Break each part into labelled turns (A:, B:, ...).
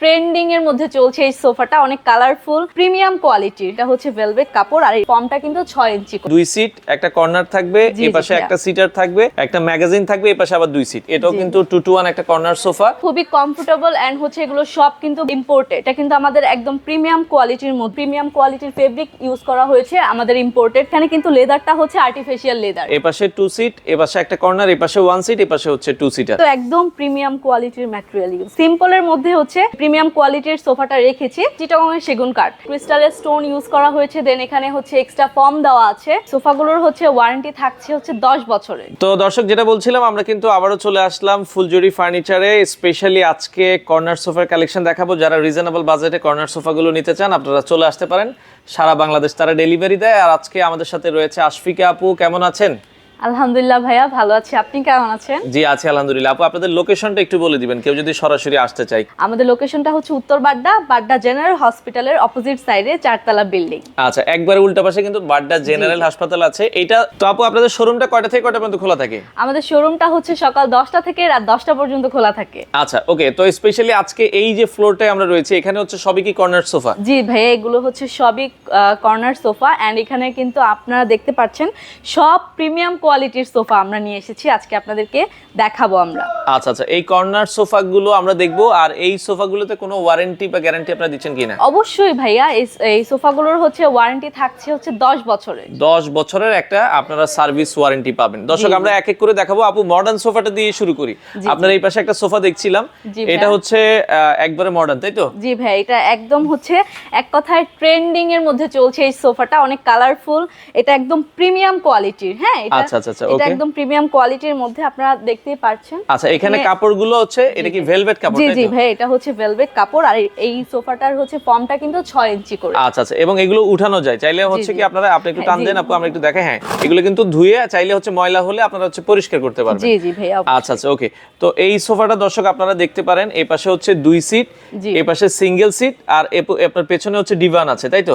A: Trending এর মধ্যে চলছে এই সোফাটা অনেক কালারফুল প্রিমিয়াম কোয়ালিটির এটা হচ্ছে ভেলভেট কাপড় আর এই ফর্মটা কিন্তু ছয় ইঞ্চি
B: দুই সিট একটা কর্নার থাকবে এই পাশে একটা সিটার থাকবে একটা ম্যাগাজিন থাকবে এই পাশে আবার দুই সিট এটাও কিন্তু টু টু ওয়ান একটা কর্নার সোফা।
A: খুবই কমফোর্টেবল এন্ড হচ্ছে এগুলো সব কিন্তু ইম্পোর্টেড এটা কিন্তু আমাদের একদম প্রিমিয়াম কোয়ালিটির মধ্যে প্রিমিয়াম কোয়ালিটির ফেব্রিক ইউজ করা হয়েছে আমাদের ইম্পোর্টেড এখানে কিন্তু লেদারটা হচ্ছে আর্টিফিশিয়াল লেদার
B: এ পাশে টু সিট এ পাশে একটা কর্নার এ পাশে ওয়ান সিট এ পাশে হচ্ছে টু সিটার
A: তো একদম প্রিমিয়াম কোয়ালিটির ম্যাটেরিয়াল ইউজ সিম্পলের মধ্যে হচ্ছে প্রিমিয়াম কোয়ালিটির সোফাটা রেখেছি, চিটাগংয়ের সেগুন কাঠ। ক্রিস্টালের স্টোন ইউজ করা হয়েছে দেন এখানে হচ্ছে এক্সট্রা ফর্ম দেওয়া আছে। সোফাগুলোর হচ্ছে ওয়ারেন্টি থাকছে হচ্ছে দশ বছরের।
B: তো দর্শক, যেটা বলছিলাম, আমরা কিন্তু আবারও চলে আসলাম ফুলজুরি ফার্নিচারে স্পেশালি আজকে কর্নার সোফার কালেকশন দেখাবো। যারা রিজনেবল বাজেটে কর্নার সোফাগুলো নিতে চান, আপনারা চলে আসতে পারেন। সারা বাংলাদেশ তারা ডেলিভারি দেয়। আর আজকে আমাদের সাথে রয়েছে আশফিকা আপু, কেমন আছেন?
A: আলহামদুলিল্লাহ ভাইয়া ভালো আছি। আপনি কেমন আছেন?
B: জি আছি আলহামদুলিল্লাহ। আপু আপনাদের লোকেশনটা একটু বলে দিবেন কেউ যদি সরাসরি আসতে চায়।
A: আমাদের লোকেশনটা হচ্ছে উত্তর বাড্ডা বাড্ডা জেনারেল হসপিটালের অপোজিট সাইডে চারতলা বিল্ডিং
B: আচ্ছা একবারে উল্টা পাশে কিন্তু বাড্ডা জেনারেল হাসপাতাল আছে। এটা তো আপু আপনাদের শোরুমটা কয়টা থেকে কয়টা পর্যন্ত খোলা থাকে?
A: আমাদের শোরুমটা হচ্ছে সকাল দশটা থেকে রাত দশটা পর্যন্ত খোলা থাকে।
B: আচ্ছা ওকে তো স্পেশালি আজকে এই যে ফ্লোরটায় আমরা রয়েছে এখানে হচ্ছে সবই কি কর্নার সোফা
A: জি ভাইয়া এগুলো হচ্ছে সবই কর্নার সোফা এন্ড এখানে কিন্তু আপনারা দেখতে পাচ্ছেন সব প্রিমিয়াম কোয়ালিটির সোফা আমরা নিয়ে এসেছি আজকে আপনাদেরকে দেখাবো আমরা।
B: আচ্ছা আচ্ছা এই কর্নার সোফাগুলো আমরা দেখব আর এই সোফাগুলোতে কোনো ওয়ারেন্টি বা গ্যারান্টি আপনারা দিচ্ছেন কিনা?
A: অবশ্যই ভাইয়া এই- সোফাগুলোর হচ্ছে ওয়ারেন্টি থাকছে হচ্ছে দশ বছরের।
B: দশ বছরের একটা আপনারা সার্ভিস ওয়ারেন্টি পাবেন। দর্শক। আমরা এক এক করে দেখাবো। আপু মডার্ন সোফাটা দিয়ে শুরু করি। আপনার এই পাশে একটা সোফা দেখছিলাম। এটা হচ্ছে একবারে মডার্ন তাই তো?
A: জি ভাই এটা একদম হচ্ছে এক কথায় ট্রেন্ডিং এর মধ্যে চলছে এই সোফাটা অনেক কালারফুল এটা একদম প্রিমিয়াম কোয়ালিটির হ্যাঁ? এটা
B: আচ্ছা, আচ্ছা,
A: এটা একদম প্রিমিয়াম কোয়ালিটির মধ্যে আপনারা দেখতেই পাচ্ছেন
B: আচ্ছা এখানে
A: এখানে-
B: কাপড়গুলো হচ্ছে এটা কি ভেলভেট কাপড়
A: জি জি ভাই এটা হচ্ছে ভেলভেট কাপড় আর এই- সোফাটার হচ্ছে ফর্মটা কিন্তু ছয় ইঞ্চি করে।
B: আচ্ছা আচ্ছা এবং এগুলো উঠানো যায়। চাইলে হচ্ছে কি আপনারা আপনি একটু
A: হ্যাঁ,
B: টান দেন আপু আমরা একটু দেখে হ্যাঁ এগুলো কিন্তু ধুয়ে চাইলে হচ্ছে ময়লা হলে আপনারা হচ্ছে পরিষ্কার করতে পারবেন।
A: জি জি ভাই
B: আচ্ছা আচ্ছা ওকে। তো এই সোফাটা দর্শক আপনারা দেখতে পারেন এই পাশে হচ্ছে দুই সিট। এই পাশে সিঙ্গেল সিট আর আপনার পেছনে হচ্ছে ডিভান আছে তাই তো।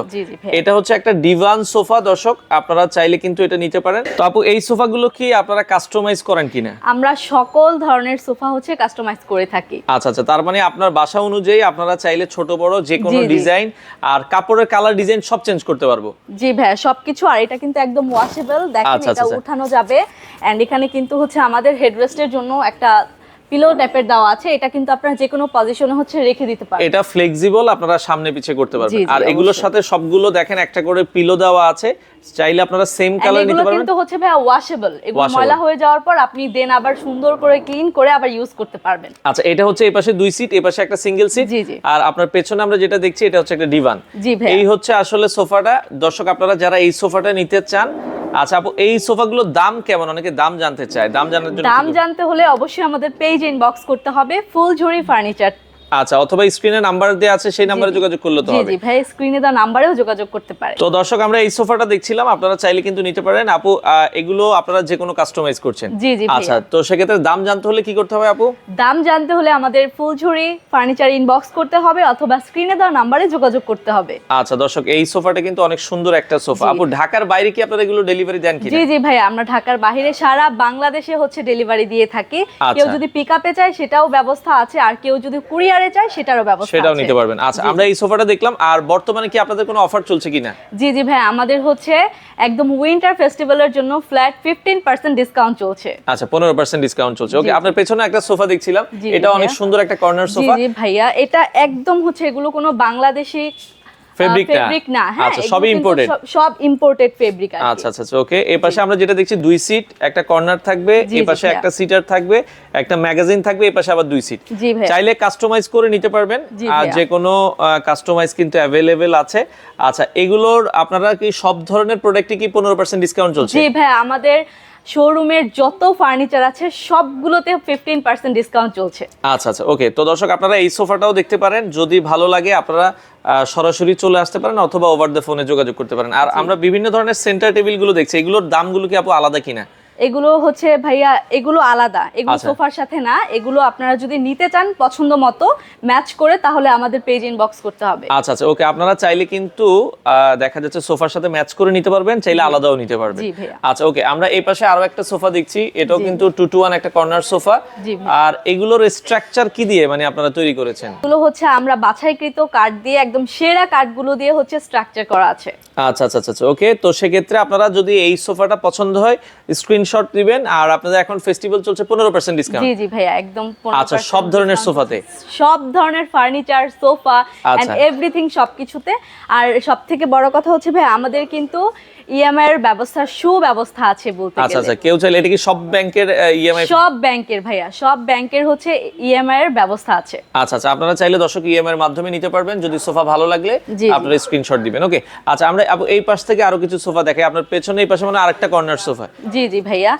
B: এটা হচ্ছে একটা ডিভান সোফা দর্শক আপনারা চাইলে কিন্তু এটা নিতে পারেন। তো আপু এই সোফাগুলো কি আপনারা কাস্টমাইজ করেন কিনা?
A: আমরা সকল ধরনের সোফা হচ্ছে কাস্টমাইজ করে থাকি।
B: আচ্ছা আচ্ছা তার মানে আপনার বাসা অনুযায়ী আপনারা চাইলে ছোট বড় যে কোনো। ডিজাইন আর কাপড়ের কালার ডিজাইন সব চেঞ্জ করতে পারব।
A: জি ভাই সবকিছু আর এটা কিন্তু একদম ওয়াশেবল দেখেন
B: আচ্ছা,
A: এটা
B: আচ্ছা।
A: উঠানো যাবে। এন্ড এখানে কিন্তু হচ্ছে আমাদের হেডরেস্টের জন্য একটা পিলো টাইপের দেওয়া আছে এটা কিন্তু আপনারা যে কোনো পজিশনে হচ্ছে রেখে দিতে পারেন
B: এটা ফ্লেক্সিবল আপনারা সামনে পিছে করতে পারবেন। আর এগুলোর। সাথে সবগুলো দেখেন একটা করে পিলো দেওয়া আছে চাইলে আপনারা সেম কালার নিতে পারবেন।
A: কিন্তু হচ্ছে ভাই ওয়াশেবল এগুলো ময়লা হয়ে যাওয়ার পর আপনি দেন আবার সুন্দর করে ক্লিন করে আবার ইউজ করতে পারবেন।
B: আচ্ছা এটা হচ্ছে এই পাশে দুই সিট এই পাশে একটা সিঙ্গেল সিট। আর আপনার পেছনে আমরা যেটা দেখছি এটা হচ্ছে একটা ডিভান
A: জি ভাই
B: এই হচ্ছে আসলে সোফাটা। দর্শক আপনারা যারা এই সোফাটা নিতে চান আচ্ছা আপু এই সোফাগুলোর দাম কেমন? অনেকে দাম জানতে চায়। দাম জানার জন্য
A: দাম জানতে হলে অবশ্যই আমাদের পেজ ইনবক্স করতে হবে ফুলঝুরি ফার্নিচার
B: আচ্ছা অথবা স্ক্রিনে নাম্বার দেওয়া আছে সেই নাম্বারে যোগাযোগ করলে তো হবে।
A: জি ভাই স্ক্রিনে দেওয়া নাম্বারেও যোগাযোগ করতে পারে।
B: তো দর্শক আমরা এই সোফাটা দেখছিলাম আপনারা চাইলে কিন্তু নিতে পারেন। আপু এগুলো আপনারা যে কোনো কাস্টমাইজ করছেন।
A: জি, জি,
B: আচ্ছা তো সেক্ষেত্রে দাম জানতে হলে কি করতে হবে আপু?
A: দাম জানতে হলে আমাদের ফুলঝুরি ফার্নিচার ইনবক্স করতে হবে অথবা স্ক্রিনে দেওয়া নাম্বারে যোগাযোগ করতে হবে।
B: আচ্ছা দর্শক এই সোফাটা কিন্তু অনেক সুন্দর একটা সোফা আপু ঢাকার বাইরে কি আপনারা এগুলো ডেলিভারি দেন কি
A: জি জি ভাই আমরা ঢাকার বাইরে সারা বাংলাদেশে হচ্ছে ডেলিভারি দিয়ে থাকি।
B: আচ্ছা।
A: কেউ যদি পিক আপে চায় সেটাও ব্যবস্থা আছে। আর কেউ যদি কুরিয়ারে চায় সেটারও ব্যবস্থা
B: সেটাও নিতে পারবেন। আচ্ছা আমরা এই সোফাটা দেখলাম আর বর্তমানে কি আপনাদের কোনো অফার চলছে কিনা?
A: জি জি ভাই আমাদের হচ্ছে একদম উইন্টার ফেস্টিভ্যালের জন্য ফ্ল্যাট ফিফটিন পার্সেন্ট ডিসকাউন্ট চলছে।
B: আচ্ছা পনেরো পার্সেন্ট ডিসকাউন্ট চলছে। ওকে। আপনার পেছনে একটা সোফা দেখছিলাম। এটা অনেক সুন্দর একটা কর্নার
A: জি
B: সোফা।
A: জি ভাইয়া এটা একদম হচ্ছে এগুলো কোনো বাংলাদেশি
B: না?
A: হ্যাঁ
B: আচ্ছা, সবই
A: কিন্তু সব- ইম্পোর্টেড ফেব্রিক
B: আচ্ছা আচ্ছা আচ্ছা ওকে এই পাশে আমরা যেটা দেখছি দুই সিট একটা কর্নার থাকবে এই পাশে একটা সিটার থাকবে একটা ম্যাগাজিন থাকবে এই পাশে আবার দুই সিট চাইলে কাস্টমাইজ করে নিতে পারবেন আর। যে কোনো কাস্টমাইজ কিন্তু অ্যাভেলেবেল আছে। আচ্ছা এগুলোর আপনারা কি সব ধরনের প্রোডাক্টে কি পনেরো পার্সেন্ট ডিসকাউন্ট চলছে?
A: জি ভাই আমাদের শোরুমের যত ফার্নিচার আছে সবগুলোতে ফিফটিন পার্সেন্ট ডিসকাউন্ট চলছে।
B: আচ্ছা আচ্ছা ওকে তো দর্শক আপনারা এই সোফাটাও দেখতে পারেন। যদি ভালো লাগে আপনারা সরাসরি চলে আসতে পারেন অথবা ওভার দ্য ফোনে যোগাযোগ করতে পারেন। আর আমরা বিভিন্ন ধরনের সেন্টার টেবিলগুলো দেখছি এগুলোর দামগুলো কি আপু আলাদা কিনা?
A: এগুলো হচ্ছে ভাইয়া এগুলো আলাদা। এগুলো
B: আচ্ছা।
A: সোফার সাথে না এগুলো আপনারা যদি নিতে চান পছন্দ মতো ম্যাচ করে তাহলে আমাদের পেজ ইনবক্স করতে হবে।
B: আচ্ছা আচ্ছা ওকে আপনারা চাইলে কিন্তু দেখা যাচ্ছে সোফার সাথে ম্যাচ করে নিতে পারবেন চাইলে আলাদাও নিতে পারবেন। আচ্ছা ওকে আমরা এই পাশে আরও একটা সোফা দেখছি এটাও কিন্তু টু টু ওয়ান একটা কর্নার সোফা। আর এগুলোর স্ট্রাকচার কি দিয়ে মানে আপনারা তৈরি করেছেন?
A: এগুলো হচ্ছে আমরা বাছাইকৃত কাঠ দিয়ে একদম সেরা কাঠগুলো দিয়ে হচ্ছে স্ট্রাকচার করা আছে।
B: আচ্ছা আচ্ছা আচ্ছা ওকে তো সেক্ষেত্রে আপনারা যদি এই সোফাটা পছন্দ হয় স্ক্রিনশট দিবেন আর আপনাদের এখন ফেস্টিভ্যাল চলছে পনেরো পার্সেন্ট ডিসকাউন্ট
A: জি জি ভাইয়া একদম 15%
B: আচ্ছা সব ধরনের সোফাতে?
A: সব ধরনের ফার্নিচার সোফা এন্ড
B: আচ্ছা।
A: এভরিথিং সবকিছুতে। আর সব থেকে বড় কথা হচ্ছে ভাই আমাদের কিন্তু ইএমআই এর ব্যবস্থা সুব্যবস্থা আছে বলতে
B: আচ্ছা আচ্ছা কেউ চাইলে এটা কি সব ব্যাংকের ইএমআই
A: সব ব্যাংকের ভাইয়া সব ব্যাংকের হচ্ছে ইএমআই এর ব্যবস্থা আছে।
B: আচ্ছা আচ্ছা আপনারা চাইলে দর্শক ইএমআই এর মাধ্যমে নিতে পারবেন যদি সোফা ভালো লাগলে। আপনারা স্ক্রিনশট দিবেন ওকে আচ্ছা আমরা এই পাশ থেকে আরও কিছু সোফা দেখাই আপনার পেছনে এই পাশে মানে আরেকটা কর্নার সোফা।
A: জি জি ভাইয়া।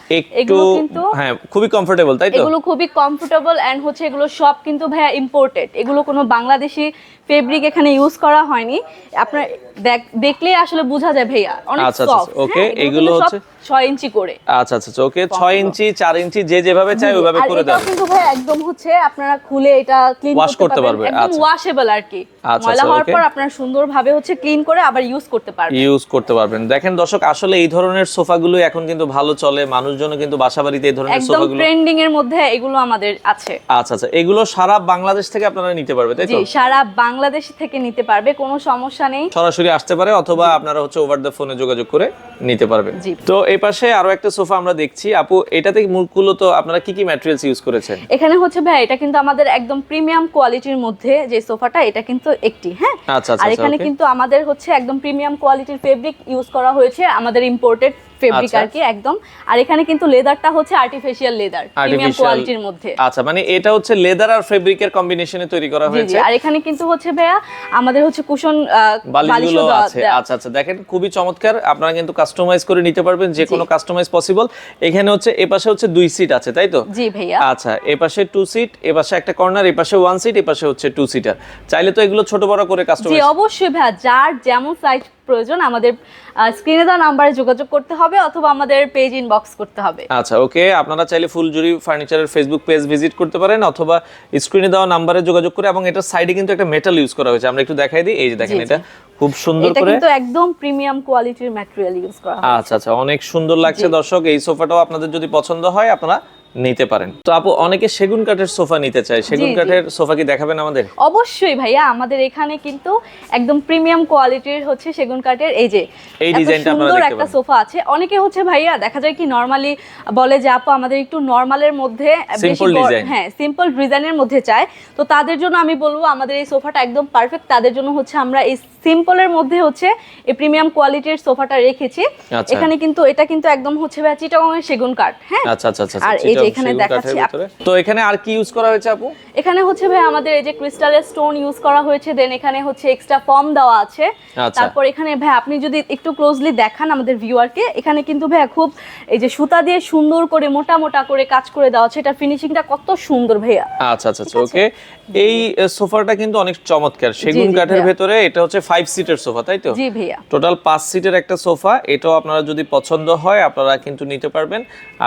B: একটু
A: কিন্তু
B: হ্যাঁ খুবই কমফোর্টেবল তাই তো?
A: এগুলো খুবই কমফোর্টেবল এন্ড হচ্ছে এগুলো সব কিন্তু ভাইয়া ইম্পোর্টেড এগুলো কোনো বাংলাদেশি ফেব্রিক এখানে ইউজ করা হয়নি। আপনার দেখ- দেখলেই আসলে বোঝা যায় ভাইয়া অনেক
B: আচ্ছা, আচ্ছা,
A: সফট
B: okay, এগুলো হচ্ছে-
A: ছয় ইঞ্চি করে।
B: আচ্ছা আচ্ছা ওকে ছয় ইঞ্চি চার ইঞ্চি যে যেভাবে চাই ওইভাবে করে দেন।
A: কিন্তু ভাই একদম হচ্ছে আপনারা খুলে এটা ক্লিন
B: করতে পারবে,
A: একদম
B: আচ্ছা।
A: ওয়াশেবল আর কি।
B: আচ্ছা,
A: ময়লা
B: আচ্ছা,
A: হওয়ার পর আপনারা সুন্দরভাবে হচ্ছে ক্লিন করে আবার ইউজ করতে পারবেন।
B: ইউজ করতে পারবেন। দেখেন দর্শক আসলে এই ধরনের সোফাগুলো এখন কিন্তু ভালো চলে মানুষজনও কিন্তু বাসাবাড়িতে এই ধরনের সোফাগুলো একদম
A: ট্রেন্ডিং এর মধ্যে এগুলো আমাদের আছে।
B: আচ্ছা আচ্ছা এগুলো সারা বাংলাদেশ থেকে আপনারা নিতে পারবে তাই
A: জি
B: তো
A: সারা বাংলাদেশ থেকে নিতে পারবে কোনো সমস্যা নেই।
B: সরাসরি আসতে পারে অথবা আপনারা হচ্ছে ওভার দ্য ফোনে যোগাযোগ করে নিতে পারবেন। তো এই পাশে আরও একটা সোফা আমরা দেখছি। আপু এটাতে মূলত আপনারা কি কি ম্যাটেরিয়ালস ইউজ করেছেন?
A: এখানে হচ্ছে ভাই এটা কিন্তু আমাদের একদম প্রিমিয়াম কোয়ালিটির মধ্যে যে সোফাটা এটা কিন্তু একটি হ্যাঁ?
B: আচ্ছা, আচ্ছা,
A: আর
B: আচ্ছা,
A: এখানে কিন্তু আমাদের হচ্ছে একদম প্রিমিয়াম কোয়ালিটির ফেব্রিক ইউজ করা হয়েছে আমাদের ইম্পোর্টেড ফেব্রিক। আর কি একদম। আর এখানে কিন্তু লেদারটা হচ্ছে আর্টিফিশিয়াল লেদার প্রিমিয়াম কোয়ালিটির মধ্যে।
B: আচ্ছা মানে এটা হচ্ছে লেদার আর ফেব্রিকের কম্বিনেশনে তৈরি করা
A: জি জি।
B: হয়েছে।
A: আর এখানে কিন্তু হচ্ছে ভাইয়া আমাদের হচ্ছে কুশন
B: বালিশগুলো আছে। আচ্ছা আচ্ছা দেখেন খুবই চমৎকার। আপনারা কিন্তু কাস্টমাইজ করে নিতে পারবেন যে কোনো কাস্টমাইজ পসিবল এখানে হচ্ছে এ পাশে হচ্ছে দুই সিট আছে তাই তো?
A: জি ভাইয়া।
B: আচ্ছা এ পাশে টু সিট এ পাশে একটা কর্নার এ পাশে ওয়ান সিট এ পাশে হচ্ছে টু সিটার চাইলে তো এগুলো ছোট বড় করে
A: জি
B: কাস্টমাইজ
A: অবশ্যই ভাইয়া যার যেমন সাইজ প্রয়োজন আমাদের স্ক্রিনে দেওয়া নাম্বারে যোগাযোগ করতে হবে অথবা আমাদের পেজ ইনবক্স করতে হবে।
B: আচ্ছা ওকে আপনারা চাইলে ফুলজুরি ফার্নিচারের ফেসবুক পেজ ভিজিট করতে পারেন অথবা স্ক্রিনে দেওয়া নাম্বারে যোগাযোগ করে এবং এটার সাইডে কিন্তু একটা মেটাল ইউজ করা হয়েছে। আমরা একটু দেখাই দিই এই যে দেখেন। এটা খুব সুন্দর করে।
A: এটা কিন্তু একদম প্রিমিয়াম কোয়ালিটির ম্যাটেরিয়াল ইউজ করা
B: আচ্ছা আচ্ছা অনেক সুন্দর লাগছে দর্শক এই সোফাটাও আপনাদের যদি পছন্দ হয় আপনারা নিতে পারেন। তো আপু অনেকে সেগুন কাঠের সোফা নিতে চায়। সেগুন। কাঠের সোফা কি দেখাবেন আমাদের?
A: অবশ্যই ভাইয়া আমাদের এখানে কিন্তু একদম প্রিমিয়াম কোয়ালিটির হচ্ছে সেগুন কাঠের এই যে
B: এই ডিজাইনটা
A: সুন্দর
B: দেখতে
A: একটা সোফা আছে। অনেকে হচ্ছে ভাইয়া দেখা যায় কি নরমালি বলে যে আপু আমাদের একটু নরমালের মধ্যে বড়-
B: design।
A: হ্যাঁ সিম্পল ডিজাইনের মধ্যে চায়। তো তাদের জন্য আমি বলব আমাদের এই সোফাটা একদম পারফেক্ট তাদের জন্য হচ্ছে আমরা এই সিম্পলের মধ্যে হচ্ছে এই প্রিমিয়াম কোয়ালিটির সোফাটা রেখেছি।
B: আচ্ছা।
A: এখানে কিন্তু এটা কিন্তু একদম হচ্ছে ভাইয়া চিটাগংয়ের সেগুন কাঠ হ্যাঁ।
B: আচ্ছা আচ্ছা আচ্ছা
A: আর
B: আচ্ছা,
A: এই যে
B: চিটাগাং
A: এখানে দেখাচ্ছি
B: তো এখানে আর কি ইউজ করা হয়েছে আপু?
A: এখানে হচ্ছে ভাই আমাদের এই যে ক্রিস্টালের স্টোন ইউজ করা হয়েছে দেন এখানে হচ্ছে এক্সট্রা ফর্ম দেওয়া আছে।
B: আচ্ছা।
A: তারপর এখানে ভাই আপনি যদি একটু ক্লোজলি দেখান আমাদের ভিউয়ারকে এখানে কিন্তু ভাই খুব এই যে সুতা দিয়ে সুন্দর করে মোটা মোটা করে কাজ করে দেওয়া আছে। এটা ফিনিশিংটা কত সুন্দর ভাইয়া।
B: আচ্ছা আচ্ছা আচ্ছা ওকে এই সোফাটা কিন্তু অনেক চমৎকার। সেগুন কাঠের ভেতরে এটা হচ্ছে ফাইভ সিটের সোফা তাই তো?
A: জি ভাইয়া।
B: টোটাল পাঁচ সিটের একটা সোফা। এটাও আপনারা যদি পছন্দ হয় আপনারা কিন্তু নিতে পারবেন।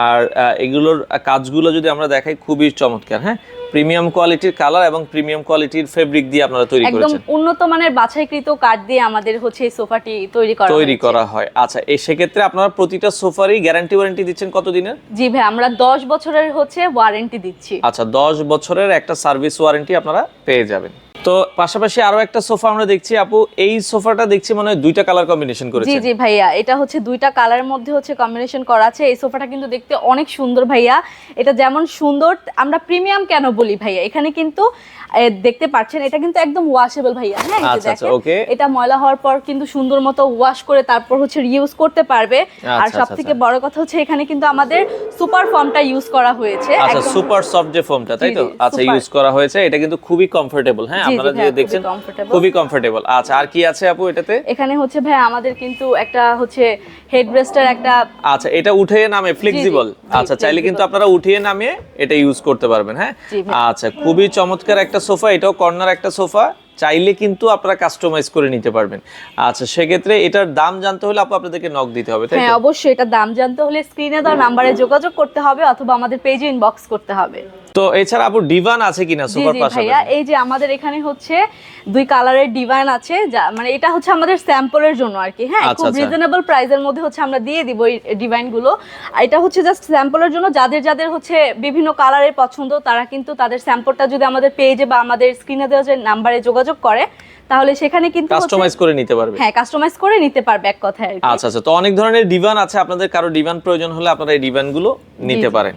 B: আর এগুলোর কাজগুলো যদি আমরা দেখাই খুবই চমৎকার হ্যাঁ? প্রিমিয়াম কোয়ালিটির কালার এবং প্রিমিয়াম কোয়ালিটির ফেব্রিক দিয়ে আপনারা তৈরি করেছেন।
A: একদম উন্নত মানের বাছাইকৃত কাঠ দিয়ে আমাদের হচ্ছে এই সোফাটি তৈরি করা
B: তৈরি করা হয়। আচ্ছা এই সেক্ষেত্রে আপনারা প্রতিটা সোফারই গ্যারান্টি ওয়ারেন্টি দিচ্ছেন কত দিনের
A: জি ভাই আমরা দশ বছরের হচ্ছে ওয়ারেন্টি দিচ্ছি।
B: আচ্ছা দশ বছরের একটা সার্ভিস ওয়ারেন্টি আপনারা পেয়ে যাবেন। তো পাশাপাশি আরও একটা সোফা আমরা দেখছি আপু। এই সোফাটা দেখছি মনে হয় দুইটা কালার কম্বিনেশন
A: করেছে।
B: জি
A: জি ভাইয়া। এটা হচ্ছে দুইটা কালারের মধ্যে হচ্ছে কম্বিনেশন করা আছে। এই সোফাটা কিন্তু দেখতে অনেক সুন্দর ভাইয়া। এটা যেমন সুন্দর আমরা প্রিমিয়াম কেন বলি ভাইয়া? এখানে কিন্তু দেখতে পাচ্ছেন এটা কিন্তু একদম ওয়াশেবল ভাইয়া। হ্যাঁ
B: আচ্ছা, আচ্ছা, okay.
A: এটা ময়লা হওয়ার পর কিন্তু সুন্দর মতো ওয়াশ করে তারপর হচ্ছে রিউজ করতে পারবে। আর
B: আচ্ছা,
A: সব
B: আচ্ছা,
A: থেকে বড় কথা হচ্ছে এখানে কিন্তু আমাদের সুপার ফর্মটা ইউজ করা হয়েছে।
B: আচ্ছা সুপার সফট যে ফর্মটা তাই তো? আচ্ছা ইউজ করা হয়েছে। এটা কিন্তু খুবই কমফোর্টেবল হ্যাঁ আপনারা যে দেখছেন খুবই কমফোর্টেবল আচ্ছা আর কি আছে আপু এটাতে?
A: এখানে হচ্ছে ভাই আমাদের কিন্তু একটা হচ্ছে হেডরেস্টের একটা
B: আচ্ছা এটা উঠে নামে ফ্লেক্সিবল আচ্ছা চাইলে কিন্তু আপনারা উঠিয়ে নামিয়ে এটা ইউজ করতে পারবেন হ্যাঁ? আচ্ছা খুবই চমৎকার একটা সোফা এটাও কর্নার একটা সোফা। চাইলে কিন্তু আপনারা কাস্টমাইজ করে নিতে পারবেন। আচ্ছা সেক্ষেত্রে এটার দাম জানতে হলে আপু আপনাদেরকে নক দিতে হবে
A: হ্যাঁ অবশ্যই এটা দাম জানতে হলে স্ক্রিনে দেওয়া নাম্বারে যোগাযোগ করতে হবে অথবা আমাদের পেজে ইনবক্স করতে হবে।
B: তো এছাড়া আপু ডিভান আছে কিনা
A: জি
B: পাশাপাশি?
A: ভাইয়া এই যে আমাদের এখানে হচ্ছে দুই কালারের ডিভাইন আছে মানে এটা হচ্ছে আমাদের স্যাম্পলের জন্য আর কি হ্যাঁ
B: আচ্ছা,
A: খুব
B: আচ্ছা।
A: রিজনেবল প্রাইসের মধ্যে হচ্ছে আমরা দিয়ে দিব এই ডিভাইনগুলো আর এটা হচ্ছে জাস্ট স্যাম্পলের জন্য যাদের যাদের হচ্ছে বিভিন্ন কালারের পছন্দ তারা কিন্তু তাদের স্যাম্পলটা যদি আমাদের পেজে বা আমাদের স্ক্রিনে দেওয়া যে নাম্বারে যোগাযোগ করে তাহলে সেখানে কিন্তু
B: কাস্টমাইজ করে নিতে পারবে।
A: হ্যাঁ কাস্টমাইজ করে নিতে পারবে এক কথায়।
B: আচ্ছা আচ্ছা তো অনেক ধরনের ডিভান আছে আপনাদের কারও ডিভান প্রয়োজন হলে আপনারা এই ডিভানগুলো নিতে পারেন।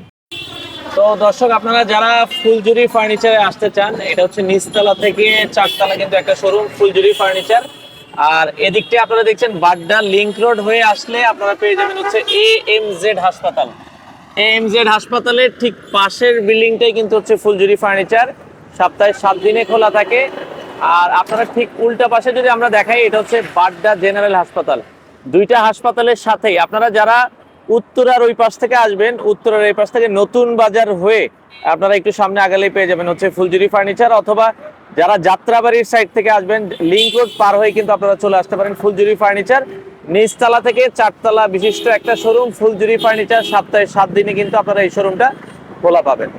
B: তো দর্শক আপনারা যারা ফুলজুরি ফার্নিচারে আসতে চান এটা হচ্ছে নিচতলা থেকে চারতলা কিন্তু একটা শোরুম ফুলজুরি ফার্নিচার আর এদিকটা আপনারা দেখছেন বাড্ডা লিংক রোড হয়ে আসলে আপনারা পেয়ে যাবেন হচ্ছে এ এম জেড হাসপাতাল। এ এম জেড হাসপাতালের ঠিক পাশের বিল্ডিংটাই কিন্তু হচ্ছে ফুলজুরি ফার্নিচার সপ্তাহে সাত দিনে খোলা থাকে। আর আপনারা ঠিক উল্টা পাশে যদি আমরা দেখাই, এটা হচ্ছে বাড্ডা জেনারেল হাসপাতাল। দুইটা হাসপাতালের সাথেই আপনারা যারা উত্তরার ওই পাশ থেকে আসবেন, উত্তরার এই পাশ থেকে নতুন বাজার হয়ে আপনারা একটু সামনে আগালেই পেয়ে যাবেন হচ্ছে ফুলজুরি ফার্নিচার, অথবা যারা যাত্রাবাড়ির সাইড থেকে আসবেন লিঙ্ক রোড পার হয়ে কিন্তু আপনারা চলে আসতে পারেন ফুলজুরি ফার্নিচার। নিচতলা থেকে চারতলা বিশিষ্ট একটা শোরুম ফুলজুরি ফার্নিচার, সপ্তাহে সাত দিনে কিন্তু আপনারা এই শোরুমটা খোলা পাবেন।